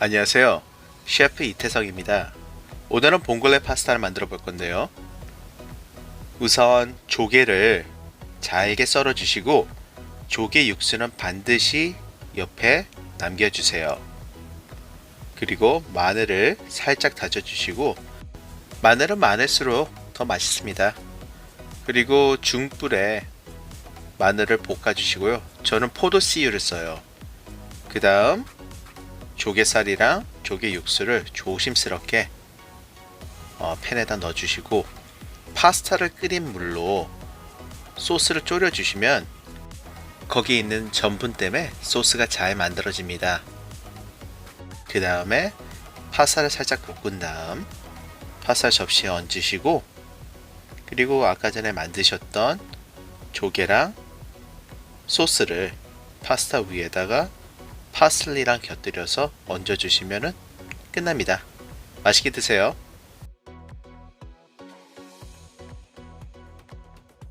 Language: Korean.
안녕하세요. 셰프 이태석입니다. 오늘은 봉골레 파스타를 만들어 볼 건데요. 우선 조개를 잘게 썰어 주시고 조개 육수는 반드시 옆에 남겨 주세요. 그리고 마늘을 살짝 다져 주시고 마늘은 많을수록 더 맛있습니다. 그리고 중불에 마늘을 볶아 주시고요. 저는 포도 씨유를 써요. 그 다음 조개살이랑 조개 육수를 조심스럽게 어, 팬에다 넣어주시고 파스타를 끓인 물로 소스를 졸여주시면 거기 있는 전분 때문에 소스가 잘 만들어집니다. 그 다음에 파스타를 살짝 볶은 다음 파스타 접시에 얹으시고 그리고 아까 전에 만드셨던 조개랑 소스를 파스타 위에다가 파슬리랑 곁들여서 얹어주시면 끝납니다. 맛있게 드세요.